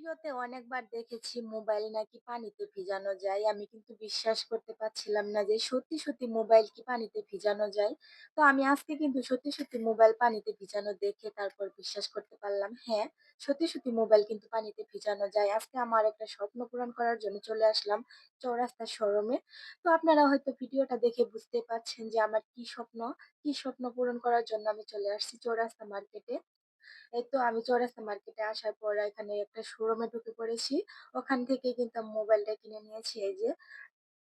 ভিডিওতে অনেকবার দেখেছি মোবাইল নাকি পানিতে ভিজানো যায়। আমি কিন্তু বিশ্বাস করতে পারছিলাম না যে সত্যি, সত্যি মোবাইল কি পানিতে ভিজানো যায়। তো আমি আজকে কিন্তু সত্যি, সত্যি মোবাইল পানিতে ভিজানো দেখে তারপর বিশ্বাস করতে পারলাম। হ্যাঁ, সত্যি, সত্যি মোবাইল কিন্তু পানিতে ভিজানো যায়। আজকে আমার একটা স্বপ্ন পূরণ করার জন্য চলে আসলাম চৌরাস্তার শোরুমে। তো আপনারা হয়তো ভিডিওটা দেখে বুঝতে পারছেন যে আমার কি স্বপ্ন, কি স্বপ্ন পূরণ করার জন্য আমি চলে আসছি চৌরাস্তা মার্কেটে। এই তো আমি চৌরাস্তা মার্কেটে আসার পর এখানে একটা শোরুমে ঢুকে পড়েছি। ওখান থেকে কিন্তু মোবাইলটা কিনে নিয়েছি এই যে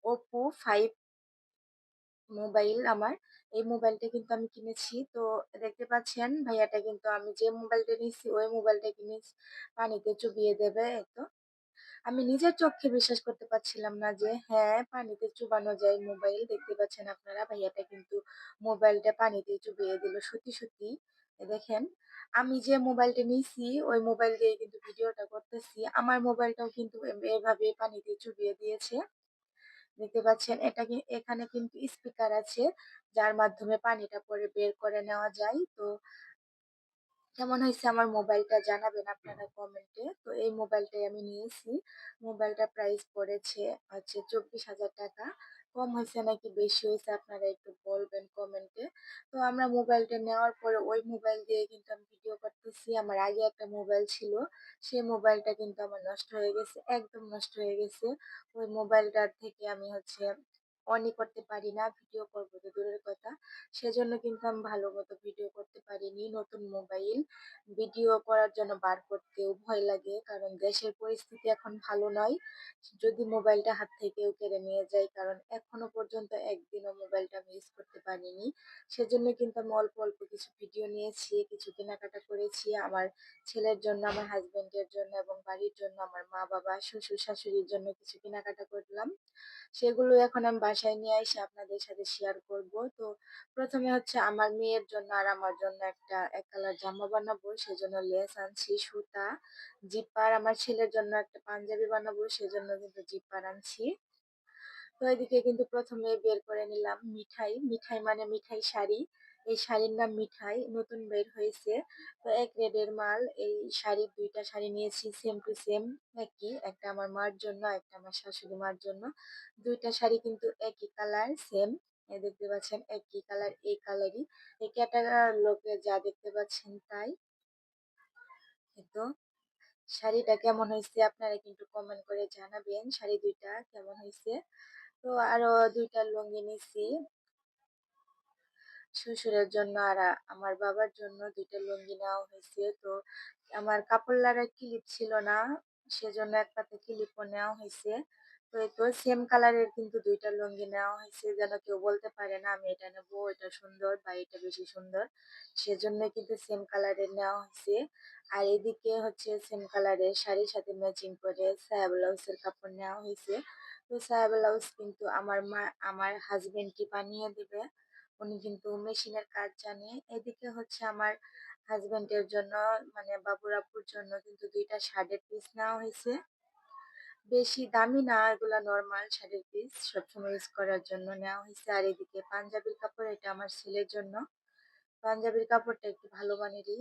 ওপো ফাইভ মোবাইল আমার। এই মোবাইলটা কিন্তু আমি কিনেছি। তো দেখতে পাচ্ছেন ভাইয়াটা কিন্তু আমি যে মোবাইলটা নিয়েছি ওই মোবাইলটা কিনে পানিতে চুবিয়ে দেবে এই তো। আমি নিজের চোখে বিশ্বাস করতে পারছিলাম না যে হ্যাঁ, পানিতে চুবানো যায় মোবাইল। দেখতে পাচ্ছেন আপনারা ভাইয়াটা কিন্তু মোবাইলটা পানিতে চুবিয়ে দিল। সত্যি, সত্যি দেখেন, আমি যে মোবাইলটা নিয়েছি ওই মোবাইল দিয়ে কিন্তু ভিডিওটা করতেছি। আমার মোবাইলটাও কিন্তু এভাবে পানিতে চুবিয়ে দিয়েছে। দেখতে পাচ্ছেন, এটা এখানে কিন্তু স্পিকার আছে, যার মাধ্যমে পানিটা পরে বের করে নেওয়া যায়। তো কেমন হয়েছে আমার মোবাইলটা জানাবেন আপনারা কমেন্টে। তো এই মোবাইলটাই আমি নিয়েছি। মোবাইলটা প্রাইস পড়েছে হচ্ছে চব্বিশ হাজার টাকা। কম হয়েছে নাকি বেশি হয়েছে আপনারা একটু বলবেন কমেন্টে। তো আমরা মোবাইলটা নেওয়ার পরে ওই মোবাইল দিয়ে কিন্তু আমি ভিডিও করতেছি। আমার আগে একটা মোবাইল ছিল। সেই মোবাইলটা কিন্তু আমার নষ্ট হয়ে গেছে। একদম নষ্ট হয়ে গেছে। ওই মোবাইলটার থেকে আমি হচ্ছে অনই করতে পারি না। ভিডিও করব তো দূরের কথা। সেজন্য কিন্তু আমি ভালো মতো ভিডিও করতে পারিনি। নতুন মোবাইল ভিডিও করার জন্য বার করতেও ভয় লাগে। কারণ দেশের পরিস্থিতি এখন ভালো নয়। যদি মোবাইলটা হাত থেকেও কেড়ে নিয়ে যায়। কারণ এখনও পর্যন্ত একদিনও মোবাইলটা আমি ইউজ করতে পারিনি। সেজন্য কিন্তু আমি অল্প, অল্প কিছু ভিডিও নিয়েছি, কিছু কেনাকাটা করেছি। আমার ছেলের জন্য, আমার হাসব্যান্ডের জন্য এবং বাড়ির জন্য, আমার মা-বাবা, শ্বশুর-শাশুড়ির জন্য কিছু কেনাকাটা করলাম। সেগুলো এখন আমি বাসায় নিয়ে এসে আপনাদের সাথে শেয়ার করব। তো প্রথমে হচ্ছে আমার মেয়ের জন্য আর আমার জন্য একটা, এক কালার জামা বানাবো, সেজন্য লেস আনছি, সুতা জিপার আমার ছেলের জন্য একটা পাঞ্জাবি বানাবো, সেজন্য কিন্তু জিপার আনছি তো এদিকে কিন্তু প্রথমে বের করে নিলাম মিঠাই মিঠাই মানে মিঠাই শাড়ি এই শাড়ির নাম মিঠাই, নতুন বের হয়েছে। তো এক রেডের মাল, এই শাড়ির দুইটা শাড়ি নিয়েছি সেম টু সেম একই। একটা আমার মার জন্য, একটা আমার শাশুড়ি মার জন্য। দুইটা শাড়ি কিন্তু একই কালার সেম দেখতে পাচ্ছেন, একই কালার এই কালারই এই ক্যাটাগর লোকে যা দেখতে পাচ্ছেন তাই। তো শাড়িটা কেমন হয়েছে আপনারা কিন্তু কমেন্ট করে জানাবেন। শাড়ি দুইটা কেমন হয়েছে? তো আরও দুইটা লুঙ্গি নিছি। শ্বশুরের জন্য আর আমার বাবার জন্য দুইটা লুঙ্গি নেওয়া হয়েছে। তো আমার কাপড় লাগার ক্লিপ ছিল না, সেজন্য এক পাতে ক্লিপও নেওয়া হয়েছে। তো এই তো সেম কালারের কিন্তু দুইটা লুঙ্গি নেওয়া হয়েছে, যেন কেউ বলতে পারে না আমি এটা নেব, এটা সুন্দর বা এটা বেশি সুন্দর। সেজন্য কিন্তু সেম কালারের নেওয়া হয়েছে। আর এদিকে হচ্ছে সেম কালারের শাড়ির সাথে ম্যাচিং করে সায়া ব্লাউজের কাপড় নেওয়া হয়েছে। তো সায়া ব্লাউজ কিন্তু আমার মা, আমার হাজবেন্ডকে বানিয়ে দেবে। উনি কিন্তু মেশিনের কাজ জানে। এদিকে হচ্ছে আমার হাজবেন্ডের জন্য মানে বাবুর আপুর জন্য কিন্তু দুইটা শার্টের পিস নেওয়া হয়েছে। বেশি দামি না, এগুলা নর্মাল শাড়ির পিস সবসময় ইউজ করার জন্য নেওয়া হয়েছে। আর এদিকে পাঞ্জাবির কাপড়, এটা আমার ছেলের জন্য। পাঞ্জাবির কাপড়টা একটু ভালো মানেরই।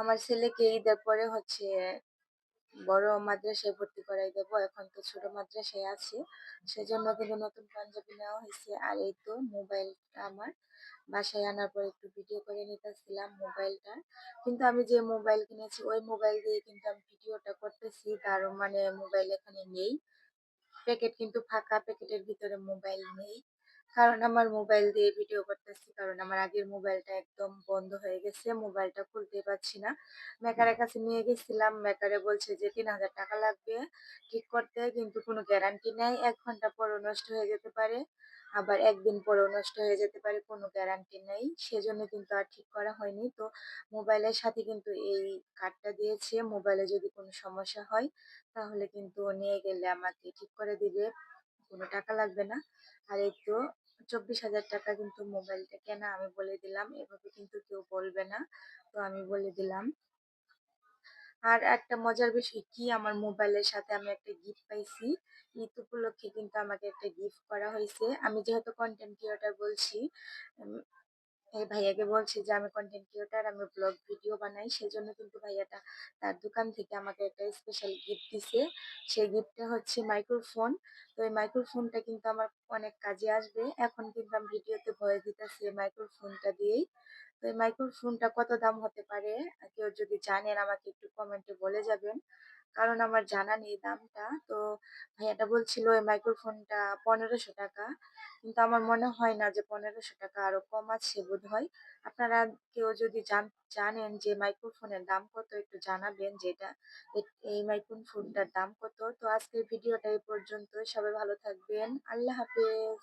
আমার ছেলেকে ঈদের পরে হচ্ছে বড় মাদ্রাসায় ভর্তি করাই দেব। এখন তো ছোট মাদ্রাসায় আছে। সেজন্য কিন্তু নতুন পাঞ্জাবি নেওয়া হয়েছে। আর এই তো মোবাইলটা আমার বাসায় আনার পর একটু ভিডিও করে নিতেছিলাম মোবাইলটা। কিন্তু আমি যে মোবাইল কিনেছি, ওই মোবাইল দিয়ে কিন্তু আমি ভিডিওটা করতেছি। তার মানে মোবাইল এখানে নেই। প্যাকেট কিন্তু ফাঁকা, প্যাকেটের ভিতরে মোবাইল নেই। কারণ আমার মোবাইল দিয়ে ভিডিও করতেছি। কারণ আমার আগের মোবাইলটা একদম বন্ধ হয়ে গেছে মোবাইলটা খুলতে পারছি না। মেকারের কাছে নিয়ে গেছিলাম মেকারে বলছে যে তিন হাজার টাকা লাগবে ঠিক করতে কিন্তু কোনো গ্যারান্টি নেই এক ঘণ্টা পরও নষ্ট হয়ে যেতে পারে আবার একদিন পরেও নষ্ট হয়ে যেতে পারে কোনো গ্যারান্টি নেই। সেজন্য কিন্তু আর ঠিক করা হয়নি। তো মোবাইলের সাথে কিন্তু এই কার্ডটা দিয়েছে মোবাইলে যদি কোনো সমস্যা হয় তাহলে কিন্তু নিয়ে গেলে আমাকে ঠিক করে দিবে কোনো টাকা লাগবে না। আর এই তো চব্বিশ হাজার টাকা কিন্তু মোবাইলটা কেনা আমি বলে দিলাম। এভাবে কিন্তু কেউ বলবে না। তো আমি বলে দিলাম। আর একটা মজার বিষয় কি? আমার মোবাইলের সাথে আমি একটা গিফট পাইছি। ঈদ উপলক্ষে কিন্তু আমাকে একটা গিফট করা হয়েছে। আমি যেহেতু কন্টেন্ট ক্রিয়েটার বলছি এই ভাইয়াকে বলছি যে আমি কনটেন্ট ক্রিয়েটর, আমি ব্লগ ভিডিও বানাই। সেজন্য কিন্তু ভাইয়াটা তার দোকান থেকে আমাকে একটা স্পেশাল গিফট দিছে। সেই গিফটটা হচ্ছে মাইক্রোফোন। তো এই মাইক্রোফোনটা কিন্তু আমার অনেক কাজে আসবে। এখন কিন্তু আমি ভিডিওতে ভয়েস দিতেছি এই মাইক্রোফোনটা দিয়েই। তো এই মাইক্রোফোনটা কত দাম হতে পারে? কেউ যদি জানেন আমাকে একটু কমেন্টে বলে যাবেন। কারণ আমার জানা নেই দামটা। তো ভাইয়াটা বলছিল এই মাইক্রোফোনটা ৳১৫০০ কিন্তু আমার মনে হয় না যে ৳১৫০০ আরও কম আছে বোধহয়। আপনারা কেউ যদি জান, জানেন যে মাইক্রোফোনের দাম কত, একটু জানাবেন যে এটা এ এই মাইক্রোফোনটার দাম কত? তো আজকের ভিডিওটা এই পর্যন্ত সবাই ভালো থাকবেন। আল্লাহ হাফেজ।